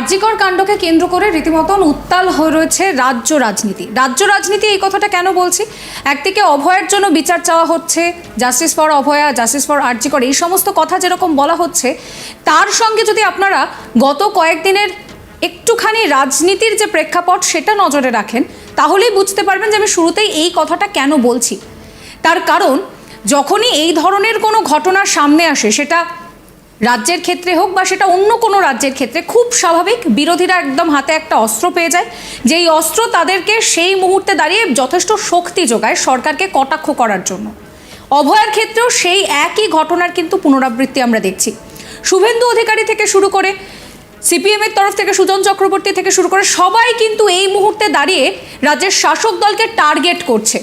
আরজিকর কাণ্ডকে কেন্দ্র করে রীতিমতন উত্তাল হয়ে রয়েছে রাজ্য রাজনীতি। রাজ্য রাজনীতি এই কথাটা কেন বলছি? একদিকে অভয়ের জন্য বিচার চাওয়া হচ্ছে justice for Abhaya justice for RG Kar এই সমস্ত কথা যেরকম বলা হচ্ছে, তার সঙ্গে যদি আপনারা গত কয়েকদিনের একটুখানি রাজনীতির যে প্রেক্ষাপট সেটা নজরে রাখেন, তাহলেই বুঝতে পারবেন যে আমি শুরুতেই এই কথাটা কেন বলছি। তার কারণ, যখনই এই ধরনের কোনো ঘটনা সামনে আসে, সেটা রাজ্যের ক্ষেত্রে হোক বা সেটা অন্য কোনো রাজ্যের ক্ষেত্রে, খুব স্বাভাবিক বিরোধীরা একদম হাতে একটা অস্ত্র পেয়ে যায়। যেই অস্ত্র তাদেরকে সেই মুহূর্তে দাঁড়িয়ে যথেষ্ট শক্তি যোগায় সরকারকে কটাক্ষ করার জন্য। অভয়ের ক্ষেত্রেও সেই একই ঘটনার কিন্তু পুনরাবৃত্তি আমরা দেখছি। শুভেন্দু অধিকারী থেকে শুরু করে সিপিএমের তরফ থেকে সুজন চক্রবর্তী থেকে শুরু করে সবাই কিন্তু এই মুহূর্তে দাঁড়িয়ে রাজ্যের শাসক দলকে টার্গেট করছে।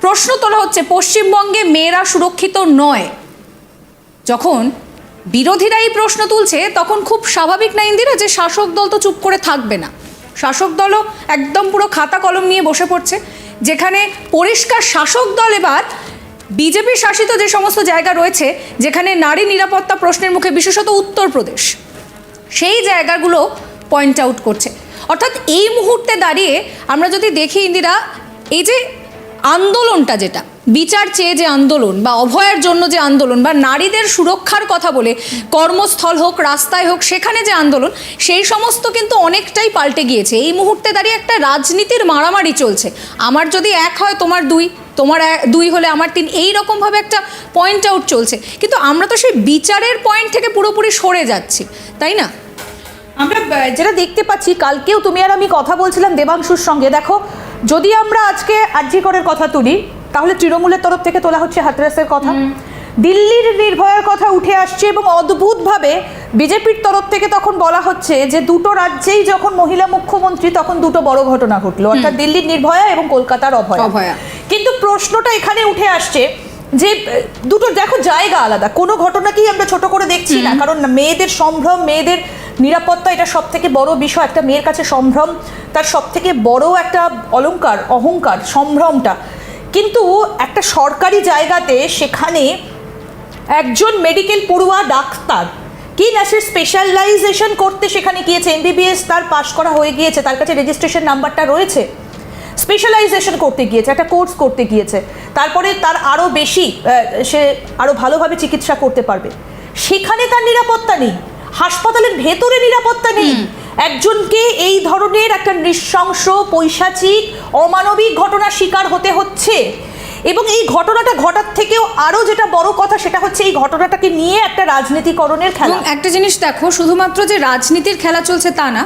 প্রশ্ন তোলা হচ্ছে, পশ্চিমবঙ্গে মেয়েরা সুরক্ষিত নয়। যখন বিরোধীরা এই প্রশ্ন তুলছে, তখন খুব স্বাভাবিক না ইন্দিরা যে শাসক দল তো চুপ করে থাকবে না? শাসক দলও একদম পুরো খাতা কলম নিয়ে বসে পড়ছে, যেখানে পরিষ্কার শাসক দল এবার বিজেপি শাসিত যে সমস্ত জায়গা রয়েছে, যেখানে নারী নিরাপত্তা প্রশ্নের মুখে বিশেষত উত্তরপ্রদেশ, সেই জায়গাগুলো পয়েন্ট আউট করছে। অর্থাৎ এই মুহূর্তে দাঁড়িয়ে আমরা যদি দেখি ইন্দিরা, এই যে আন্দোলনটা যেটা, বিচার চেয়ে যে আন্দোলন বা অভয়ের জন্য যে আন্দোলন বা নারীদের সুরক্ষার কথা বলে কর্মস্থল হোক, রাস্তায় হোক, সেখানে যে আন্দোলন, সেই সমস্ত কিন্তু অনেকটাই পাল্টে গিয়েছে। এই মুহূর্তে দাঁড়িয়ে একটা রাজনীতির মারামারি চলছে। আমার যদি এক হয়, তোমার দুই তোমার দুই হলে আমার তিন, এই রকমভাবে একটা পয়েন্ট আউট চলছে। কিন্তু আমরা তো সেই বিচারের পয়েন্ট থেকে পুরোপুরি সরে যাচ্ছি, তাই না? আমরা যেটা দেখতে পাচ্ছি, কালকেও তুমি আর আমি কথা বলছিলাম দেবাংশুর সঙ্গে। দেখো যদি আমরা আজকে আরজিকরের কথা তুলি তাহলে তৃণমূলের তরফ থেকে তোলা হচ্ছে হাতরাসের কথা। দিল্লির নির্ভয়ার কথা উঠে আসছে এবং অদ্ভুতভাবে বিজেপির তরফ থেকে তখন বলা হচ্ছে যে দুটো রাজ্যেই যখন মহিলা মুখ্যমন্ত্রী তখন দুটো বড় ঘটনা ঘটলো। অর্থাৎ দিল্লির নির্ভয়া এবং কলকাতার অভয়া। অভয়া। কিন্তু প্রশ্নটা এখানে উঠে আসছে যে দুটো দেখো জায়গা আলাদা। কোনো ঘটনাকেই আমরা ছোট করে দেখছি না। কারণ মেয়েদের সম্ভ্রম মেয়েদের নিরাপত্তা এটা সব থেকে বড় বিষয়, একটা মেয়ের কাছে সম্ভ্রম, তার সব থেকে বড় একটা অলংকার, অহংকার, সম্ভ্রমটা। কিন্তু একটা সরকারি জায়গাতে সেখানে একজন মেডিকেল পড়ুয়া ডাক্তার, কি না সে স্পেশালাইজেশন করতে সেখানে গিয়েছে এমবিবিএস তার পাশ করা হয়ে গিয়েছে, তার কাছে রেজিস্ট্রেশন নাম্বারটা রয়েছে। স্পেশালাইজেশন করতে গিয়েছে, একটা কোর্স করতে গিয়েছে। তারপরে তার আরও বেশি সে আরও ভালোভাবে চিকিৎসা করতে পারবে। সেখানে তার নিরাপত্তা নেই। হাসপাতালের ভেতরে নিরাপত্তা নেই। একজনকে এই ধরনের একটা নৃশংস পৈশাচিক অমানবিক ঘটনার শিকার হতে হচ্ছে। এবং এই ঘটনাটা ঘটার থেকেও আরও যেটা বড় কথা সেটা হচ্ছে এই ঘটনাটাকে নিয়ে একটা রাজনীতিকরণের খেলা। একটা জিনিস দেখো শুধুমাত্র যে রাজনীতির খেলা চলছে তা না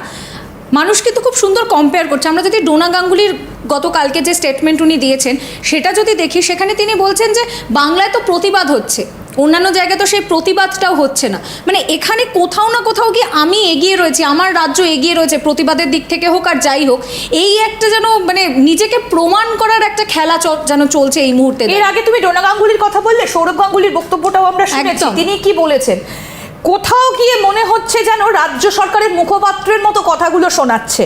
মানুষ কিন্তু খুব সুন্দর কম্পেয়ার করছে। আমরা যদি ডোনা গাঙ্গুলির গতকালকে যে স্টেটমেন্ট উনি দিয়েছেন সেটা যদি দেখি সেখানে তিনি বলছেন যে বাংলায় তো প্রতিবাদ হচ্ছে। অন্যান্য জায়গায় তো সেই প্রতিবাদটাও হচ্ছে না। মানে এখানে কোথাও না কোথাও গিয়ে আমি এগিয়ে রয়েছি আমার রাজ্য এগিয়ে রয়েছে প্রতিবাদের দিক থেকে হোক আর যাই হোক এই একটা যেন মানে নিজেকে প্রমাণ করার একটা খেলা যেন চলছে এই মুহূর্তে এর আগে তুমি ডোনা গাঙ্গুলির কথা বললে সৌরভ গাঙ্গুলির বক্তব্যটাও আমরা শুনেছি। তিনি কি বলেছেন? কোথাও গিয়ে মনে হচ্ছে যেন রাজ্য সরকারের মুখপাত্রের মতো কথাগুলো শোনাচ্ছে।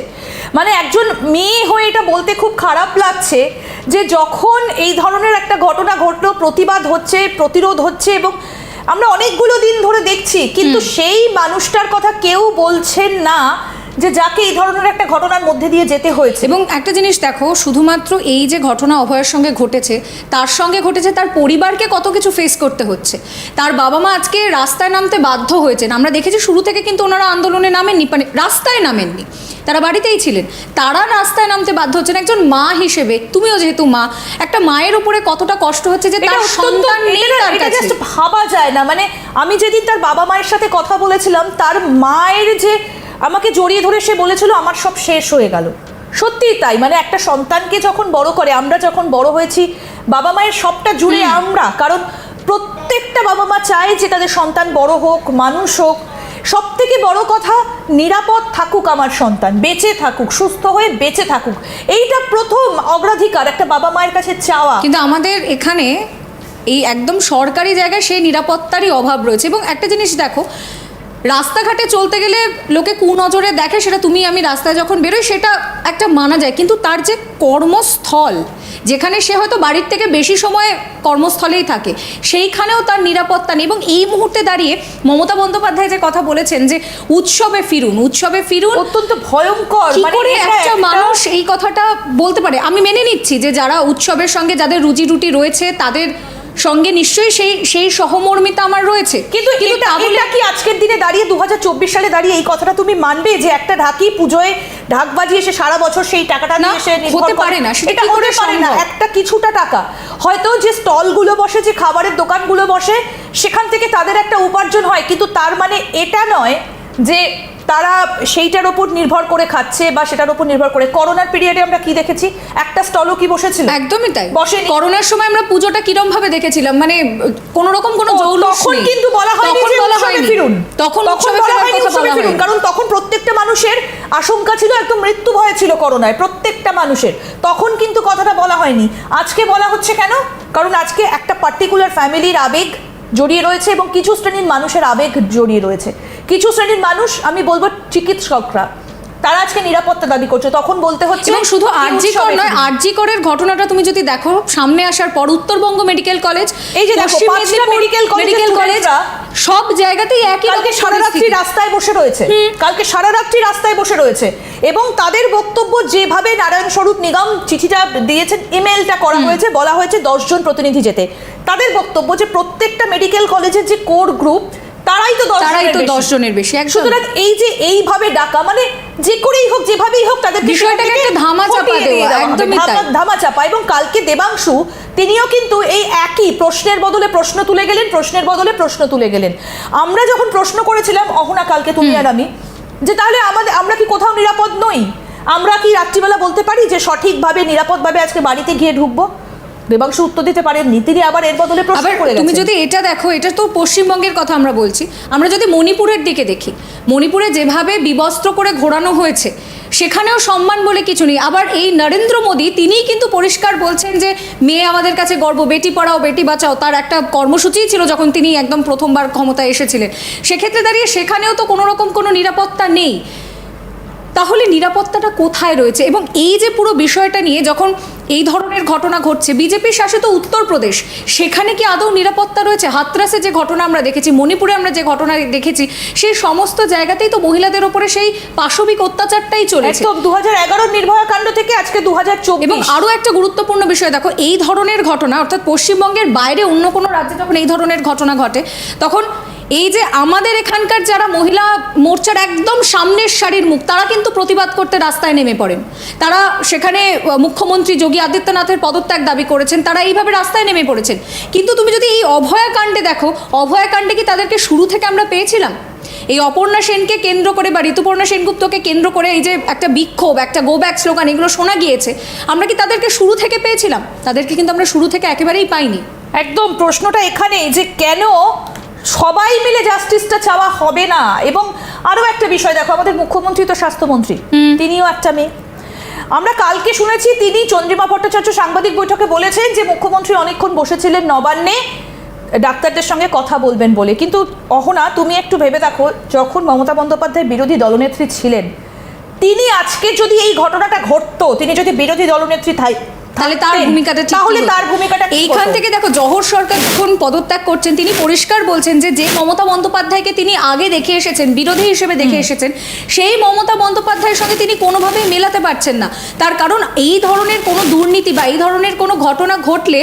মানে একজন মেয়ে হয়ে এটা বলতে খুব খারাপ লাগছে যে যখন এই ধরনের একটা ঘটনা ঘটলো প্রতিবাদ হচ্ছে প্রতিরোধ হচ্ছে এবং আমরা অনেকগুলো দিন ধরে দেখছি কিন্তু সেই মানুষটার কথা কেউ বলছেন না। যে যাকে এই ধরনের একটা ঘটনার মধ্যে দিয়ে যেতে হয়েছে। এবং একটা জিনিস দেখো শুধুমাত্র এই যে ঘটনা অভয়ের সঙ্গে ঘটেছে তার সঙ্গে ঘটেছে তার পরিবারকে কত কিছু ফেস করতে হচ্ছে। তার বাবা মা আজকে রাস্তায় নামতে বাধ্য হয়েছেন। আমরা দেখেছি শুরু থেকে কিন্তু ওনারা আন্দোলনে নামেননি মানে রাস্তায় নামেননি। তারা বাড়িতেই ছিলেন। তারা রাস্তায় নামতে বাধ্য হচ্ছেন একজন মা হিসেবে। তুমিও যেহেতু মা একটা মায়ের উপরে কতটা কষ্ট হচ্ছে যে তার সন্তান নেই তার কাছে। ভাবা যায় না। মানে আমি যেদিন তার বাবা মায়ের সাথে কথা বলেছিলাম তার মায়ের যে আমাকে জড়িয়ে ধরে সে বলেছিল আমার সব শেষ হয়ে গেল। সত্যিই তাই মানে একটা সন্তানকে যখন বড় করে আমরা যখন বড় হয়েছি বাবা মায়ের সবটা জুড়ে আমরা কারণ প্রত্যেকটা বাবা মা চায় যে তাদের সন্তান বড় হোক মানুষ হোক। সব থেকে বড় কথা নিরাপদ থাকুক আমার সন্তান বেঁচে থাকুক সুস্থ হয়ে বেঁচে থাকুক। এইটা প্রথম অগ্রাধিকার একটা বাবা মায়ের কাছে চাওয়া। কিন্তু আমাদের এখানে এই একদম সরকারি জায়গায় সেই নিরাপত্তারই অভাব রয়েছে। এবং একটা জিনিস দেখো রাস্তাঘাটে চলতে গেলে লোকে কুনজরে দেখে সেটা তুমি আমি রাস্তায় যখন বেরোই সেটা একটা মানা যায়। কিন্তু তার যে কর্মস্থল যেখানে সে হয়তো বাড়ির থেকে বেশি সময় কর্মস্থলেই থাকে সেইখানেও তার নিরাপত্তা নেই। এবং এই মুহূর্তে দাঁড়িয়ে মমতা বন্দ্যোপাধ্যায় যে কথা বলেছেন যে উৎসবে ফিরুন উৎসবে ফিরুন অত্যন্ত ভয়ঙ্কর। মানে করে একটা মানুষ এই কথাটা বলতে পারে? আমি মেনে নিচ্ছি যে যারা উৎসবের সঙ্গে যাদের রুজি রুটি রয়েছে তাদের সঙ্গে নিশ্চয়ই সেই সেই সহমর্মিতা আমার রয়েছে। কিন্তু কিন্তু এটা কি আজকের দিনে দাঁড়িয়ে দুহাজার চব্বিশ সালে দাঁড়িয়ে এই কথাটা তুমি মানবে যে একটা ঢাকি পুজোয় ঢাক বাজিয়ে সে সারা বছর সেই টাকাটা না, হতে পারে না, সেটা হতে পারে না একটা কিছুটা টাকা। হয়তো যে স্টলগুলো বসে যে খাবারের দোকানগুলো বসে সেখান থেকে তাদের একটা উপার্জন হয় কিন্তু তার মানে এটা নয় যে তারা সেইটার ওপর নির্ভর করে খাচ্ছে বা সেটার ওপর নির্ভর করে। করোনার পিরিয়ডে আমরা কি দেখেছি? একটা স্টলও কি বসেছিল? একদমই তাই। বসে করোনার সময় আমরা পুজোটা কিরম ভাবে দেখেছিলাম? মানে কোন রকম কোনো তখন কিন্তু বলা হয়নি তখন যে বলা হয়নি। ফিরুন। তখন উৎসবে বলা হয়নি উৎসবে ফিরুন। কারণ তখন প্রত্যেকটা মানুষের আশঙ্কা ছিল একদম মৃত্যু ভয় ছিল করোনায় প্রত্যেকটা মানুষের। তখন কিন্তু কথাটা বলা হয়নি। আজকে বলা হচ্ছে কেন? কারণ আজকে একটা পার্টিকুলার ফ্যামিলির আবেগ জড়িয়ে রয়েছে এবং কিছু শ্রেণির মানুষের আবেগ জড়িয়ে রয়েছে। কিছু শ্রেণির মানুষ আমি বলব চিকিৎসকরা তারা আজকে নিরাপত্তা দাবি করছে। তখন বলতে হচ্ছে এবং শুধু কি আরজি কর নয় ফিরুন। আরজি করের ঘটনাটা তুমি যদি দেখো সামনে আসার পর উত্তরবঙ্গ মেডিকেল কলেজ এই যে college-এর মেডিকেল কলেজ সব জায়গাতেই একই কালকে সারা রাত্রি রাস্তায় বসে রয়েছে। কালকে সারা রাত্রি রাস্তায় বসে রয়েছে। এবং তাদের বক্তব্য যেভাবে নারায়ণ স্বরূপ নিগম চিঠিটা দিয়েছেন ইমেলটা করা হয়েছে বলা হয়েছে দশজন প্রতিনিধি যেতে। তাদের বক্তব্য যে প্রত্যেকটা মেডিকেল কলেজের যে কোর গ্রুপ তারাই তো তারাই জনের তো বেশি। দশ জনের বেশি সুতরাং এই যে এইভাবে ডাকা মানে যে করেই হোক যেভাবেই হোক তাদের বিষয়টাকে একটা ধামাচাপা দেওয়া, একদমই তাই। ধামাচাপা এবং কালকে দেবাংশু তিনিও কিন্তু এই একই প্রশ্নের বদলে প্রশ্ন তুলে গেলেন প্রশ্নের বদলে প্রশ্ন তুলে গেলেন। আমরা যখন প্রশ্ন করেছিলাম অহনা কালকে তুমি আর আমি যে তাহলে আমাদের আমরা কি কোথাও নিরাপদ নই? আমরা কি রাত্রিবেলা বলতে পারি যে সঠিকভাবে নিরাপদভাবে আজকে বাড়িতে গিয়ে ঢুকবো? দেবাংশু উত্তর দিতে পারেননি তিনি আবার এর বদলে প্রশ্ন করে তুমি যদি এটা দেখো এটা তো পশ্চিমবঙ্গের কথা আমরা বলছি। আমরা যদি মণিপুরের দিকে দেখি মণিপুরে যেভাবে বিবস্ত্র করে ঘোরানো হয়েছে সেখানেও সম্মান বলে কিছু নেই। আবার এই নরেন্দ্র মোদী তিনিই কিন্তু পরিষ্কার বলছেন যে মেয়ে আমাদের কাছে গর্ব বেটি পড়াও বেটি বাঁচাও তার একটা কর্মসূচিই ছিল যখন তিনি একদম প্রথমবার ক্ষমতায় এসেছিলেন। সেক্ষেত্রে দাঁড়িয়ে সেখানেও তো কোনো রকম কোনো নিরাপত্তা নেই। তাহলে নিরাপত্তাটা কোথায় রয়েছে? এবং এই যে পুরো বিষয়টা নিয়ে যখন এই ধরনের ঘটনা ঘটছে বিজেপি শাসিত উত্তরপ্রদেশ সেখানে কি আদৌ নিরাপত্তা রয়েছে? হাতরাসে যে ঘটনা আমরা দেখেছি মণিপুরে আমরা যে ঘটনা দেখেছি সেই সমস্ত জায়গাতেই তো মহিলাদের ওপরে সেই পাশবিক অত্যাচারটাই চলেছে। একদম দু হাজার নির্ভয়া কাণ্ড থেকে আজকে দু হাজার এবং আরও একটা গুরুত্বপূর্ণ বিষয় দেখো এই ধরনের ঘটনা অর্থাৎ পশ্চিমবঙ্গের বাইরে অন্য কোনো রাজ্যে যখন এই ধরনের ঘটনা ঘটে তখন এই যে আমাদের এখানকার যারা মহিলা মোর্চার একদম সামনের সারির মুখ, তারা কিন্তু প্রতিবাদ করতে রাস্তায় নেমে পড়েন। তারা সেখানে মুখ্যমন্ত্রী যোগী আদিত্যনাথের পদত্যাগ দাবি করেছেন, তারা এইভাবে রাস্তায় নেমে পড়েছেন। কিন্তু তুমি যদি এই অভয়াকাণ্ডে দেখো অভয়াকাণ্ডে কি তাদেরকে শুরু থেকে আমরা পেয়েছিলাম? এই অপর্ণা সেনকে কেন্দ্র করে বা ঋতুপর্ণা সেনগুপ্তকে কেন্দ্র করে এই যে একটা বিক্ষোভ, একটা গো ব্যাক স্লোগান এগুলো শোনা গিয়েছে, আমরা কি তাদেরকে শুরু থেকে পেয়েছিলাম? তাদেরকে কিন্তু আমরা শুরু থেকে একেবারেই পাইনি। একদম প্রশ্নটা এখানে, যে কেন সবাই মিলে জাস্টিসটা চাওয়া হবে না। এবং আরও একটা বিষয় দেখো আমাদের মুখ্যমন্ত্রী তো স্বাস্থ্যমন্ত্রী তিনিও একটা মেয়ে। আমরা কালকে শুনেছি তিনি চন্দ্রিমা ভট্টাচার্য সাংবাদিক বৈঠকে বলেছেন যে মুখ্যমন্ত্রী অনেকক্ষণ বসেছিলেন নবান্নে ডাক্তারদের সঙ্গে কথা বলবেন বলে। কিন্তু অহনা তুমি একটু ভেবে দেখো যখন মমতা বন্দ্যোপাধ্যায় বিরোধী দলনেত্রী ছিলেন তিনি আজকে যদি এই ঘটনাটা ঘটতো তিনি যদি বিরোধী দলনেত্রী থাই- তাহলে তার ভূমিকাটা তাহলে তার ভূমিকাটা এইখান থেকে দেখো জহর সরকার যখন পদত্যাগ করছেন তিনি পরিষ্কার বলছেন যে যে মমতা বন্দ্যোপাধ্যায়কে তিনি আগে দেখে এসেছেন বিরোধী হিসেবে দেখে এসেছেন সেই মমতা বন্দ্যোপাধ্যায়ের সঙ্গে তিনি কোনোভাবেই মেলাতে পারছেন না। তার কারণ এই ধরনের কোনো দুর্নীতি বা এই ধরনের কোনো ঘটনা ঘটলে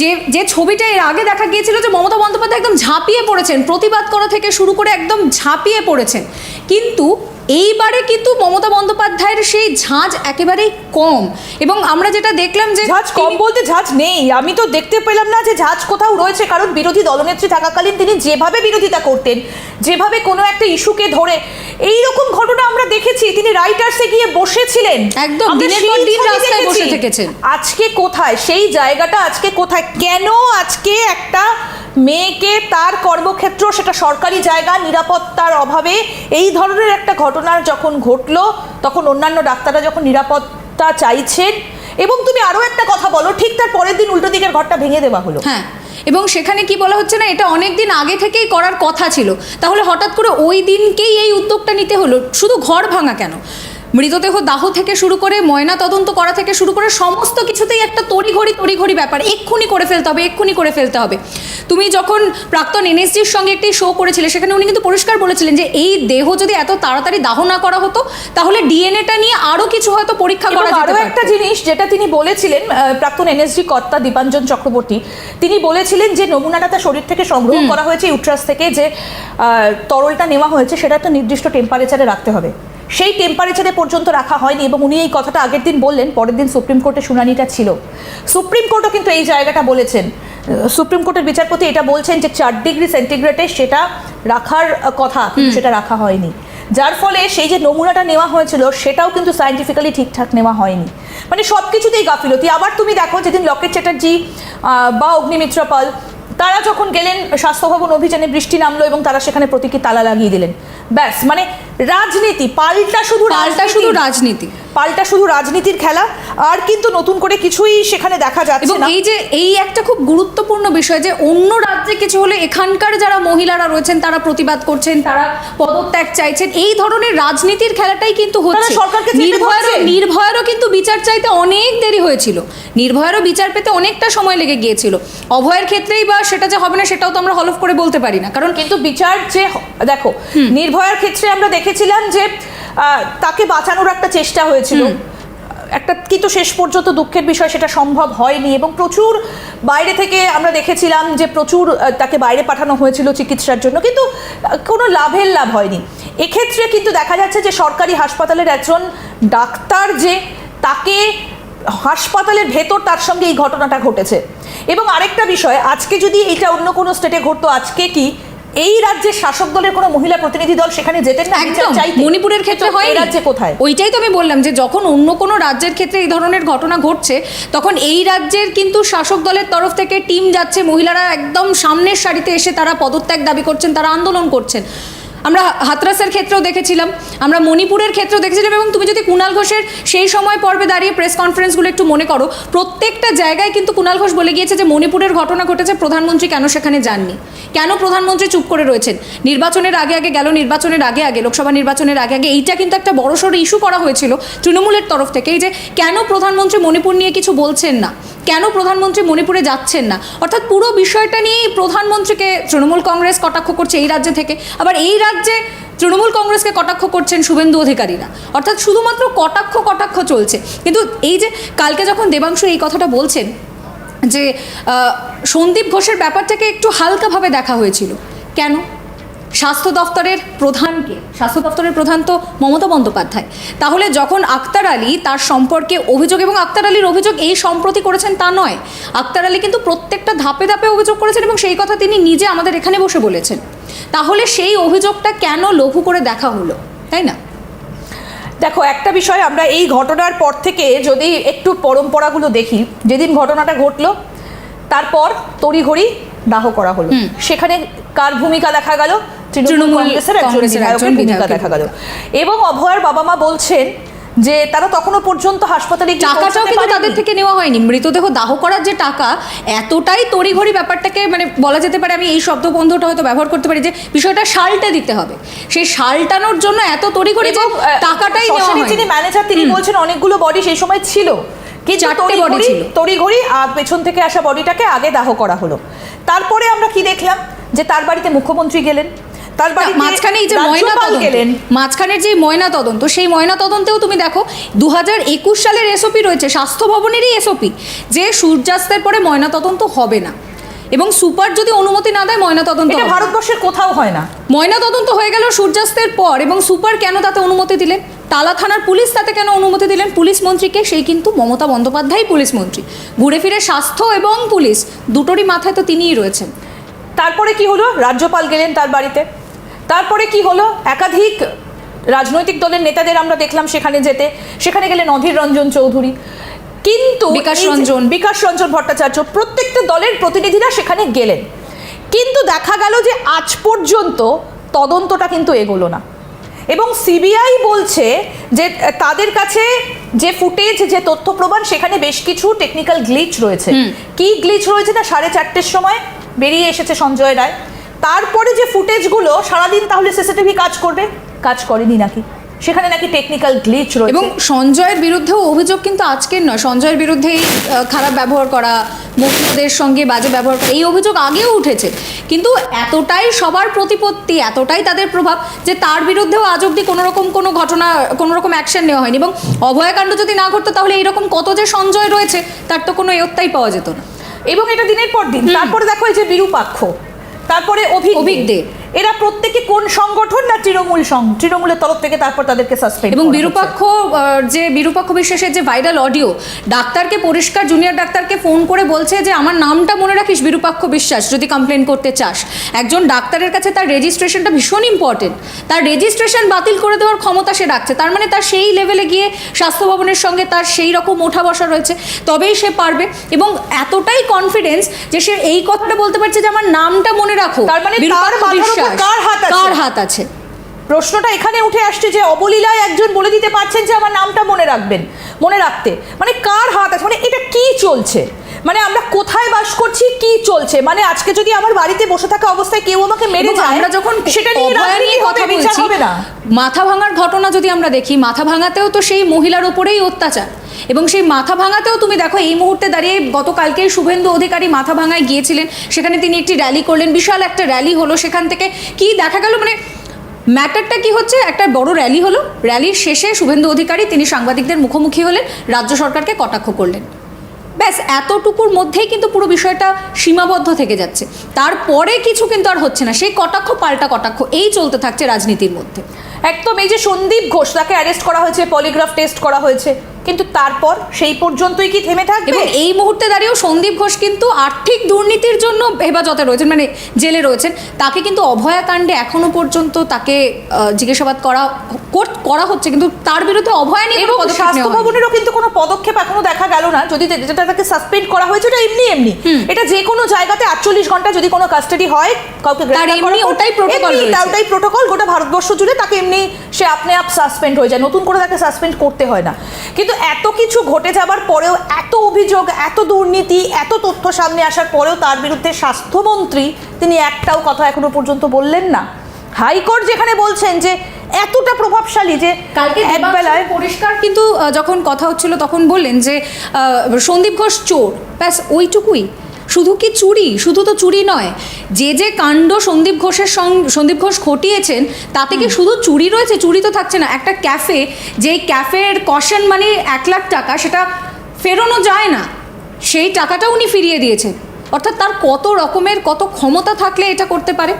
যে যে ছবিটা এর আগে দেখা গিয়েছিল যে মমতা বন্দ্যোপাধ্যায় একদম ঝাঁপিয়ে পড়েছেন প্রতিবাদ করা থেকে শুরু করে একদম ঝাঁপিয়ে পড়েছেন। কিন্তু এইবারে কিন্তু মমতা বন্দ্যোপাধ্যায়ের সেই ঝাঁজ একেবারেই কম। এবং আমরা যেটা দেখলাম যে ঝাঁজ কম বলতে ঝাঁজ নেই। আমি তো দেখতে পেলাম না যে ঝাঁজ কোথাও রয়েছে কারণ বিরোধী দলনেত্রী থাকাকালীন তিনি যেভাবে বিরোধিতা করতেন যেভাবে কোনো একটা ইস্যুকে ধরে এই রকম ঘটনা আমরা দেখেছি। তিনি রাইটার্সে গিয়ে বসেছিলেন। একদম, দিনের পর দিন রাস্তায় বসে থেকেছেন। আজকে কোথায়? সেই জায়গাটা আজকে কোথায়? কেন আজকে একটা মেয়েকে তার কর্মক্ষেত্র, সেটা সরকারি জায়গা, নিরাপত্তার অভাবে এই ধরনের একটা ঘটনার যখন ঘটলো, তখন অন্যান্য ডাক্তাররা যখন নিরাপত্তা চাইছেন, এবং তুমি আরও একটা কথা বলো, ঠিক তার পরের দিন উল্টো দিকের ঘরটা ভেঙে দেওয়া হলো। হ্যাঁ এবং সেখানে কি বলা হচ্ছে না, এটা অনেক দিন আগে থেকেই করার কথা ছিল। তাহলে হঠাৎ করে ওই দিনকেই এই উদ্যোগটা নিতে হলো, শুধু ঘর ভাঙা কেন? মৃতদেহ দাহ থেকে শুরু করে ময়না তদন্ত করা থেকে শুরু করে সমস্ত কিছুতেই একটা তড়িঘড়ি তড়িঘড়ি ব্যাপার। এক্ষুনি করে ফেলতে হবে এক্ষুনি করে ফেলতে হবে। তুমি যখন প্রাক্তন এনএসজির সঙ্গে একটি শো করেছিলে সেখানে উনি কিন্তু পরিষ্কার বলেছিলেন যে এই দেহ যদি এত তাড়াতাড়ি দাহ না করা হতো তাহলে ডিএনএটা নিয়ে আরও কিছু হয়তো পরীক্ষা করা যেতে আরও পারতো। একটা জিনিস যেটা তিনি বলেছিলেন প্রাক্তন এনএসজি কর্তা দীপাঞ্জন চক্রবর্তী তিনি বলেছিলেন যে নমুনাটা তার শরীর থেকে সংগ্রহ করা হয়েছে ইউট্রাস থেকে যে তরলটা নেওয়া হয়েছে সেটা একটা নির্দিষ্ট টেম্পারেচারে রাখতে হবে। সেই টেম্পারেচারে পর্যন্ত রাখা হয়নি এবং উনি এই কথাটা আগের দিন বললেন পরের দিন সুপ্রিম কোর্টে শুনানিটা ছিল। সুপ্রিম কোর্টও কিন্তু এই জায়গাটা বলেছেন। সুপ্রিম কোর্টের বিচারপতি এটা বলছেন যে চার ডিগ্রি সেন্টিগ্রেডে সেটা রাখার কথা সেটা রাখা হয়নি। যার ফলে সেই যে নমুনাটা নেওয়া হয়েছিল সেটাও কিন্তু সায়েন্টিফিক্যালি ঠিকঠাক নেওয়া হয়নি। মানে সব কিছুতেই গাফিলতি। আবার তুমি দেখো যেদিন লকেট চ্যাটার্জি আহ, বা অগ্নিমিত্র পাল তারা যখন গেলেন স্বাস্থ্য ভবন অভিযানে বৃষ্টি নামলো এবং তারা সেখানে প্রতীকী তালা লাগিয়ে দিলেন। ব্যাস মানে রাজনীতি পাল্টা শুধু পাল্টা শুধু রাজনীতি। পাল্টা শুধু রাজনীতির খেলা। আর কিন্তু নতুন করে কিছুই সেখানে দেখা যাচ্ছে না। এই যে এই একটা খুব গুরুত্বপূর্ণ বিষয় যে অন্য রাজ্যে কিছু হলে এখানকার যারা মহিলারা রয়েছেন তারা প্রতিবাদ করছেন তারা পদত্যাগ চাইছেন এই ধরনের রাজনীতির খেলাটাই কিন্তু হচ্ছে। সরকারকে নির্ভয়েরও নির্ভয়েরও কিন্তু বিচার চাইতে অনেক দেরি হয়েছিল। নির্ভয়েরও বিচার পেতে অনেকটা সময় লেগে গিয়েছিল। অভয়ের ক্ষেত্রেই বা সেটা যে হবে না সেটাও তো আমরা হলফ করে বলতে পারি না। কারণ কিন্তু বিচার যে দেখো নির্ভয়ার ক্ষেত্রে আমরা দেখেছিলাম যে তাকে বাঁচানোর একটা চেষ্টা হয়েছিল। একটা কিন্তু শেষ পর্যন্ত দুঃখের বিষয় সেটা সম্ভব হয়নি এবং প্রচুর বাইরে থেকে আমরা দেখেছিলাম যে প্রচুর তাকে বাইরে পাঠানো হয়েছিল চিকিৎসার জন্য কিন্তু কোনো লাভের লাভ হয়নি। এক্ষেত্রে কিন্তু দেখা যাচ্ছে যে সরকারি হাসপাতালের একজন ডাক্তার যে তাকে হাসপাতালের ভেতর তার সঙ্গে এই ঘটনাটা ঘটেছে। এবং আরেকটা বিষয় আজকে যদি এটা অন্য কোনো স্টেটে ঘটতো আজকে কি এই রাজ্যের শাসক দলের কোনো মহিলা প্রতিনিধি দল সেখানে যেতেন না একদম। মণিপুরের ক্ষেত্রে হয় এই রাজ্যে কোথায়? ওইটাই তো আমি বললাম যে যখন অন্য কোনো রাজ্যের ক্ষেত্রে এই ধরনের ঘটনা ঘটছে তখন এই রাজ্যের কিন্তু শাসক দলের তরফ থেকে টিম যাচ্ছে মহিলারা একদম সামনের সারিতে এসে তারা পদত্যাগ দাবি করছেন তারা আন্দোলন করছেন। আমরা হাতরাসের ক্ষেত্রেও দেখেছিলাম, আমরা মণিপুরের ক্ষেত্রেও দেখেছিলাম এবং তুমি যদি কুণাল ঘোষের সেই সময় পর্বে দাঁড়িয়ে প্রেস কনফারেন্সগুলো একটু মনে করো, প্রত্যেকটা জায়গায় কিন্তু কুণাল ঘোষ বলে গিয়েছে যে মণিপুরের ঘটনা ঘটেছে, প্রধানমন্ত্রী কেন সেখানে যাননি? কেন প্রধানমন্ত্রী চুপ করে রয়েছেন? নির্বাচনের আগে আগে গেল, নির্বাচনের আগে আগে, লোকসভা নির্বাচনের আগে আগে, এইটা কিন্তু একটা বড়সড় ইস্যু করা হয়েছিল তৃণমূলের তরফ থেকেই যে কেন প্রধানমন্ত্রী মণিপুর নিয়ে কিছু বলছেন না? কেন প্রধানমন্ত্রী মণিপুরে যাচ্ছেন না? অর্থাৎ পুরো বিষয়টা নিয়েই প্রধানমন্ত্রীকে তৃণমূল কংগ্রেস কটাক্ষ করছে এই রাজ্য থেকে। আবার এই রাজ্যে তৃণমূল কংগ্রেসকে কটাক্ষ করছেন শুভেন্দু অধিকারীরা। অর্থাৎ শুধুমাত্র কটাক্ষ কটাক্ষ চলছে। কিন্তু এই যে কালকে যখন দেবাংশু এই কথাটা বলছেন, যে সন্দীপ ঘোষের ব্যাপারটাকে একটু হালকাভাবে দেখা হয়েছিল। কেন? স্বাস্থ্য দপ্তরের প্রধানকে স্বাস্থ্য দপ্তরের প্রধান তো মমতা বন্দ্যোপাধ্যায়। তাহলে যখন আক্তার আলী তার সম্পর্কে অভিযোগ এবং আক্তার আলীর অভিযোগ এই সম্প্রতি করেছেন তা নয়, আক্তার আলী কিন্তু প্রত্যেকটা ধাপে ধাপে অভিযোগ করেছেন এবং সেই কথা তিনি নিজে আমাদের এখানে বসে বলেছেন। তাহলে সেই অভিযোগটা কেন লঘু করে দেখা হলো, তাই না? দেখো, একটা বিষয় আমরা এই ঘটনার পর থেকে যদি একটু পরম্পরাগুলো দেখি, যেদিন ঘটনাটা ঘটলো, তারপর তড়িঘড়ি দাহ করা হলো। সেখানে কার ভূমিকা দেখা গেল? তৃণমূল কংগ্রেসের একজন বিধায়কের ভূমিকা দেখা গেল। এবং অভয়ার বাবা মা বলছেন যে তারা তখনও পর্যন্ত হাসপাতালে টাকাটাও কিন্তু তাদের থেকে নেওয়া হয়নি। মৃতদেহ দাহ করার যে টাকা এতটাই তড়িঘড়ি ব্যাপারটাকে মানে বলা যেতে পারে আমি এই শব্দবন্ধটা হয়তো ব্যবহার করতে পারি যে বিষয়টা সালটে দিতে হবে। সেই সালটানোর জন্য এত তড়িঘড়ি যে টাকাটাই নেওয়া হয়নি যিনি ম্যানেজার তিনি বলছেন অনেকগুলো বডি সেই সময় ছিল। কিন্তু চারটে তড়িঘড়ি ছিল। তড়িঘড়ি আহ, পেছন থেকে আসা বডিটাকে আগে দাহ করা হলো। তারপরে আমরা কি দেখলাম? যে তার বাড়িতে মুখ্যমন্ত্রী গেলেন। তার বাড়িতে মাঝখানে এই যে ময়না গেলেন। মাঝখানের যে ময়না তদন্ত সেই ময়না তদন্তেও তুমি দেখো দু হাজার একুশ সালের এসওপি রয়েছে স্বাস্থ্য ভবনেরই এসওপি যে সূর্যাস্তের পরে ময়না তদন্ত হবে না। এবং সুপার যদি অনুমতি না দেয় ময়না তদন্ত এটা ভারতবর্ষের কোথাও হয় না। ময়না তদন্ত হয়ে গেল সূর্যাস্তের পর এবং সুপার কেন তাতে অনুমতি দিলেন? তালা থানার পুলিশ তাতে কেন অনুমতি দিলেন? পুলিশ মন্ত্রীকে সেই কিন্তু মমতা বন্দ্যোপাধ্যায় পুলিশ মন্ত্রী। ঘুরে ফিরে স্বাস্থ্য এবং পুলিশ দুটোরই মাথায় তো তিনিই রয়েছেন। তারপরে কি হলো? রাজ্যপাল গেলেন তার বাড়িতে। তারপরে কি হলো? একাধিক রাজনৈতিক দলের নেতাদের আমরা দেখলাম সেখানে যেতে। সেখানে গেলেন অধীর রঞ্জন চৌধুরী। কিন্তু বিকাশ রঞ্জন। বিকাশ রঞ্জন ভট্টাচার্য প্রত্যেকটা দলের প্রতিনিধিরা সেখানে গেলেন। কিন্তু দেখা গেল যে আজ পর্যন্ত তদন্তটা কিন্তু এগোলো না। এবং সিবিআই বলছে যে তাদের কাছে যে ফুটেজ যে তথ্য প্রমাণ সেখানে বেশ কিছু টেকনিক্যাল গ্লিচ রয়েছে। কি গ্লিচ রয়েছে না? সাড়ে চারটের সময় বেরিয়ে এসেছে সঞ্জয় রায়। তারপরে যে ফুটেজগুলো সারাদিন তাহলে সিসিটিভি কাজ করবে? কাজ করেনি নাকি? সেখানে নাকি টেকনিক্যাল গ্লিচ রয়েছে। এবং সঞ্জয়ের বিরুদ্ধেও অভিযোগ কিন্তু আজকের নয়। সঞ্জয়ের বিরুদ্ধে এই খারাপ ব্যবহার করা মহিলাদের সঙ্গে বাজে ব্যবহার করা এই অভিযোগ আগেও উঠেছে। কিন্তু এতটাই সবার প্রতিপত্তি এতটাই তাদের প্রভাব যে তার বিরুদ্ধেও আজ অব্দি কোনোরকম কোনো ঘটনা কোনো রকম অ্যাকশন নেওয়া হয়নি। এবং অভয়াকাণ্ড যদি না ঘটতো তাহলে এইরকম কত যে সঞ্জয় রয়েছে তার তো কোনো এয়ত্তাই পাওয়া যেত না। এবং এটা দিনের পর দিন। তারপরে দেখো এই যে বিরূপাক্ষ তারপরে অভিক দে। এরা প্রত্যেকে কোন সংগঠন না তৃণমূল সং তৃণমূলের তরফ থেকে তারপর তাদেরকে সাসপেন্ড এবং বিরূপাক্ষ যে বিরূপাক্ষ বিশ্বাসের যে ভাইরাল অডিও ডাক্তারকে পরিষ্কার জুনিয়র ডাক্তারকে ফোন করে বলছে যে আমার নামটা মনে রাখিস বিরূপাক্ষ বিশ্বাস যদি কমপ্লেন করতে চাস। একজন ডাক্তারের কাছে তার রেজিস্ট্রেশনটা ভীষণ ইম্পর্টেন্ট তার রেজিস্ট্রেশন বাতিল করে দেওয়ার ক্ষমতা সে রাখছে। তার মানে তার সেই লেভেলে গিয়ে স্বাস্থ্য ভবনের সঙ্গে তার সেই রকম ওঠা বসা রয়েছে। তবেই সে পারবে এবং এতটাই কনফিডেন্স যে সে এই কথাটা বলতে পারছে যে আমার নামটা মনে রাখো। তার মানে তার কার হাত আছে? কার হাত আছে? প্রশ্নটা এখানে উঠে আসছে যে অবলীলায় একজন বলে দিতে পারছেন যে আমার নামটা মনে রাখবেন মনে রাখতে। মানে কার হাত আছে? মানে এটা কি চলছে? মানে আমরা কোথায় বাস করছি কি চলছে? মানে আজকে যদি আমার বাড়িতে বসে থাকা অবস্থায় কেউ আমাকে মেরে যায় আমরা যখন সেটা নিয়ে কথা বলছি মাথা ভাঙার ঘটনা যদি আমরা দেখি মাথা ভাঙাতেও তো সেই মহিলার উপরেই অত্যাচার। এবং সেই মাথা ভাঙাতেও তুমি দেখো এই মুহূর্তে দাঁড়িয়ে গতকালকেই শুভেন্দু অধিকারী মাথা ভাঙায় গিয়েছিলেন। সেখানে তিনি একটি র্যালি করলেন বিশাল একটা র্যালি হলো। সেখান থেকে কি দেখা গেল? মানে ম্যাটারটা কি হচ্ছে? একটা বড় র্যালি হলো। র্যালির শেষে শুভেন্দু অধিকারী তিনি সাংবাদিকদের মুখোমুখি হলেন রাজ্য সরকারকে কটাক্ষ করলেন। ব্যাস, এতটুকুর মধ্যেই কিন্তু পুরো বিষয়টা সীমাবদ্ধ থেকে যাচ্ছে। তারপরে কিছু কিন্তু আর হচ্ছে না। সেই কটাক্ষ পাল্টা কটাক্ষ, এই চলতে থাকছে রাজনীতির মধ্যে। একদম এই যে সন্দীপ ঘোষ, তাকে অ্যারেস্ট করা হয়েছে পলিগ্রাফ টেস্ট করা হয়েছে। কিন্তু তারপর সেই পর্যন্তই কি থেমে থাকবে? এবং এই মুহূর্তে দাঁড়িয়েও সন্দীপ ঘোষ কিন্তু আর্থিক দুর্নীতির জন্য হেফাজতে রয়েছেন মানে জেলে রয়েছেন। তাকে কিন্তু অভয়াকাণ্ডে এখনও পর্যন্ত তাকে জিজ্ঞাসাবাদ করা করা হচ্ছে কিন্তু তার বিরুদ্ধে অভয়া নিয়ে এবং স্বাস্থ্য ভবনেরও কিন্তু কোনো পদক্ষেপ এখনও দেখা গেল না। যদি যেটা তাকে সাসপেন্ড করা হয়েছে এটা এমনি এমনি। এটা যে কোনো জায়গাতে আটচল্লিশ ঘণ্টা যদি কোনো কাস্টাডি হয় কাউকে ওটাই। তা- ওটাই প্রোটোকল গোটা ভারতবর্ষ জুড়ে তাকে এমনি সে আপনি আপ সাসপেন্ড হয়ে যায়। নতুন করে তাকে সাসপেন্ড করতে হয় না। কিন্তু এত কিছু ঘটে যাবার পরেও এত অভিযোগ এত দুর্নীতি এত তথ্য সামনে আসার পরেও তার বিরুদ্ধে স্বাস্থ্যমন্ত্রী তিনি একটাও কথা এখনও পর্যন্ত বললেন না। হাইকোর্ট যেখানে বলছেন যে এতটা প্রভাবশালী যে কালকে একবেলায় বেলায় পরিষ্কার কিন্তু যখন কথা হচ্ছিল তখন বললেন যে সন্দীপ ঘোষ চোর ব্যাস ওইটুকুই। শুধু কি চুরি? শুধু তো চুরি নয়। যে যে কাণ্ড সন্দীপ ঘোষের সঙ্গে সন্দীপ ঘোষ ঘটিয়েছেন তাতে কি শুধু চুরি রয়েছে? চুরি তো থাকছে না। একটা ক্যাফে যেই ক্যাফের কশন মানে এক লাখ টাকা সেটা ফেরোনো যায় না। সেই টাকাটা উনি ফিরিয়ে দিয়েছেন। অর্থাৎ তার কত রকমের কত ক্ষমতা থাকলে এটা করতে পারে?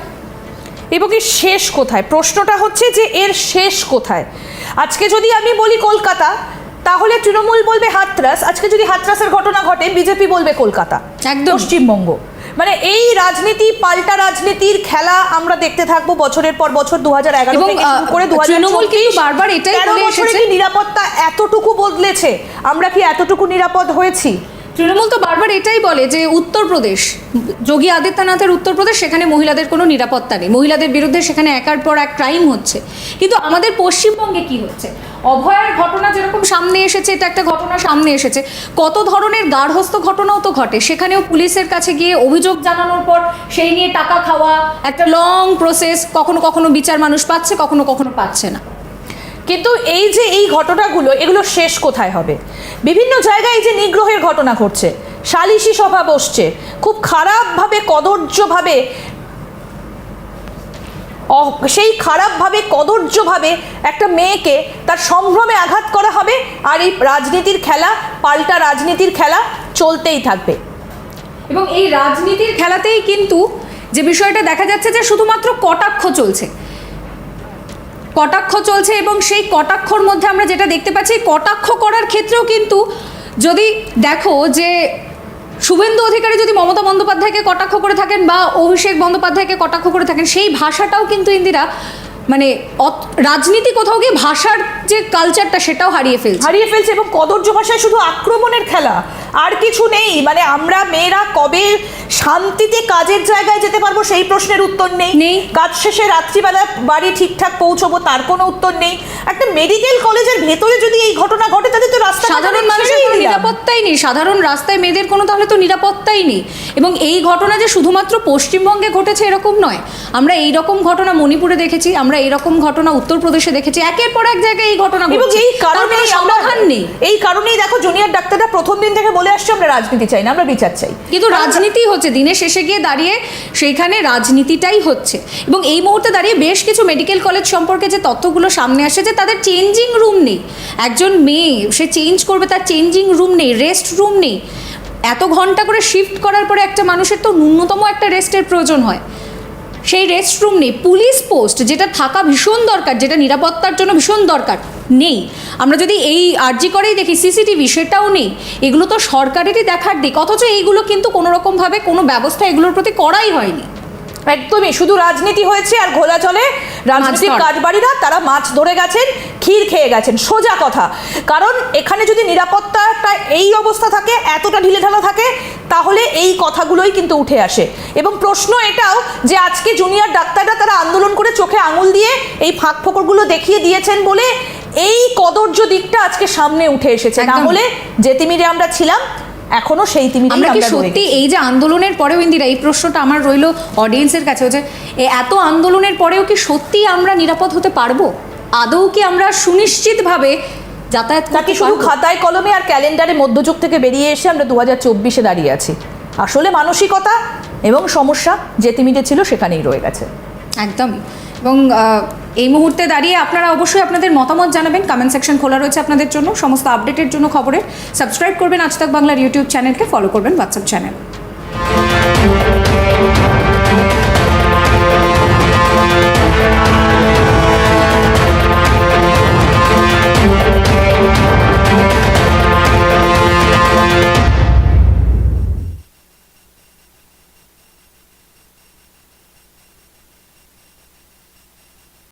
এবং এর শেষ কোথায়? প্রশ্নটা হচ্ছে যে এর শেষ কোথায়? আজকে যদি আমি বলি কলকাতা তাহলে তৃণমূল বলবে হাতরাস। আজকে যদি হাতরাসের ঘটনা ঘটে বিজেপি বলবে কলকাতা একদম। পশ্চিমবঙ্গ। মানে এই রাজনীতি পাল্টা রাজনীতির খেলা আমরা দেখতে থাকব বছরের পর বছর দু হাজার এগারো করে দু তৃণমূল বারবার এটাই নিরাপত্তা এতটুকু বদলেছে? আমরা কি এতটুকু নিরাপদ হয়েছি? তৃণমূল তো বারবার এটাই বলে যে উত্তরপ্রদেশ, যোগী আদিত্যনাথের উত্তরপ্রদেশ, সেখানে মহিলাদের কোনো নিরাপত্তা নেই। মহিলাদের বিরুদ্ধে সেখানে একার পর এক ক্রাইম হচ্ছে। কিন্তু আমাদের পশ্চিমবঙ্গে কি হচ্ছে? অভয়ার ঘটনা যেরকম সামনে এসেছে, এটা একটা ঘটনা সামনে এসেছে। কত ধরনের গার্হস্থ ঘটনাও তো ঘটে। সেখানেও পুলিশের কাছে গিয়ে অভিযোগ জানানোর পর সেই নিয়ে টাকা খাওয়া, একটা লং প্রসেস কখনো কখনো বিচার মানুষ পাচ্ছে, কখনো কখনো পাচ্ছে না। কিন্তু এই যে এই ঘটনাগুলো, এগুলো শেষ কোথায় হবে? বিভিন্ন জায়গায় এই যে নিগ্রহের ঘটনা ঘটছে। সালিশি সভা বসছে। খুব খারাপভাবে কদর্যভাবে সেই খারাপভাবে কদর্যভাবে একটা মেয়েকে তার সম্ভ্রমে আঘাত করা হবে আর এই রাজনীতির খেলা, পাল্টা রাজনীতির খেলা চলতেই থাকবে। এবং এই রাজনীতির খেলাতেই কিন্তু যে বিষয়টা দেখা যাচ্ছে যে শুধুমাত্র কটাক্ষ চলছে। কটাক্ষ চলছে এবং সেই কটাক্ষর মধ্যে আমরা যেটা দেখতে পাচ্ছি, কটাক্ষ করার ক্ষেত্রেও কিন্তু যদি দেখো যে শুভেন্দু অধিকারী যদি মমতা বন্দ্যোপাধ্যায়কে কটাক্ষ করে থাকেন বা অভিষেক বন্দ্যোপাধ্যায়কে কটাক্ষ করে থাকেন, সেই ভাষাটাও কিন্তু ইন্দিরা মানে রাজনীতি কোথাও গিয়ে ভাষার যে কালচারটা সেটাও হারিয়ে ফেলছে। হারিয়ে ফেলছে এবং কদর্য ভাষায় শুধু আক্রমণের খেলা আর কিছু নেই। মানে আমরা মেয়েরা কবে শান্তিতে কাজের জায়গায় যেতে পারব সেই প্রশ্নের উত্তর নেই। নেই। কাজ শেষে রাত্রিবেলা বাড়ি ঠিকঠাক পৌঁছবো তার কোনো উত্তর নেই। একটা মেডিকেল কলেজের ভেতরে যদি এই ঘটনা ঘটে তাহলে তো রাস্তা সাধারণ মানুষের কোনো নিরাপত্তাই নেই। সাধারণ রাস্তায় মেয়েদের কোনো তাহলে তো নিরাপত্তাই নেই। এবং এই ঘটনা যে শুধুমাত্র পশ্চিমবঙ্গে ঘটেছে এরকম নয়। আমরা এই রকম ঘটনা মণিপুরে দেখেছি। আমরা এই এরকম ঘটনা উত্তরপ্রদেশে দেখেছি। একের পর এক জায়গায় এই ঘটনা এবং এই কারণে সমাধান নেই। এই কারণেই দেখো জুনিয়র ডাক্তাররা প্রথম দিন থেকে বলে আসছে আমরা রাজনীতি চাই না আমরা বিচার চাই। কিন্তু রাজনীতি হচ্ছে দিনের শেষে গিয়ে দাঁড়িয়ে সেইখানে রাজনীতিটাই হচ্ছে। এবং এই মুহূর্তে দাঁড়িয়ে বেশ কিছু মেডিকেল কলেজ সম্পর্কে যে তথ্যগুলো সামনে আসে যে তাদের চেঞ্জিং রুম নেই। একজন মেয়ে সে চেঞ্জ করবে তার চেঞ্জিং রুম নেই রেস্ট রুম নেই। এত ঘণ্টা করে শিফট করার পরে একটা মানুষের তো ন্যূনতম একটা রেস্টের প্রয়োজন হয়। সেই রেস্টরুম নেই পুলিশ পোস্ট যেটা থাকা ভীষণ দরকার যেটা নিরাপত্তার জন্য ভীষণ দরকার নেই আমরা যদি এই আর্জি করেই দেখি সিসিটিভি সেটাও নেই এগুলো তো সরকারেরই দেখার দিক অথচ এইগুলো কিন্তু কোনোরকমভাবে কোনো ব্যবস্থা এগুলোর প্রতি করাই হয়নি একদমই শুধু রাজনীতি হয়েছে আর ঘোলা চলে রাজনৈতিক। কাজবাড়িরা তারা মাছ ধরে গেছেন ক্ষীর খেয়ে গেছেন সোজা কথা। কারণ এখানে যদি নিরাপত্তাটা এই অবস্থা থাকে এতটা ঢিলেঢালা থাকে তাহলে এই কথাগুলোই কিন্তু উঠে আসে। এবং প্রশ্ন এটাও যে আজকে জুনিয়র ডাক্তাররা তারা আন্দোলন করে চোখে আঙুল দিয়ে এই ফাঁক ফোকরগুলো দেখিয়ে দিয়েছেন বলে এই কদর্য দিকটা আজকে সামনে উঠে এসেছে। না। হলে যে তিমিরে আমরা ছিলাম এখনও সেই তিমিরে আমরা কি সত্যি এই যে আন্দোলনের পরেও ইন্দিরা এই প্রশ্নটা আমার রইল অডিয়েন্সের কাছেও যে এত আন্দোলনের পরেও কি সত্যি আমরা নিরাপদ হতে পারব? আদৌ কি আমরা সুনিশ্চিতভাবে যাতায়াত নাকি শুধু খাতায় কলমে আর ক্যালেন্ডারে মধ্যযুগ থেকে বেরিয়ে এসে আমরা দু হাজার চব্বিশে দাঁড়িয়ে আছি? আসলে মানসিকতা এবং সমস্যা যে তিমিটে ছিল সেখানেই রয়ে গেছে। একদমই এবং এই মুহূর্তে দাঁড়িয়ে আপনারা অবশ্যই আপনাদের মতামত জানাবেন। কমেন্ট সেকশন খোলা রয়েছে আপনাদের জন্য। সমস্ত আপডেটের জন্য খবরের। সাবস্ক্রাইব করবেন আজ তাক বাংলার ইউটিউব চ্যানেলকে ফলো করবেন হোয়াটসঅ্যাপ চ্যানেল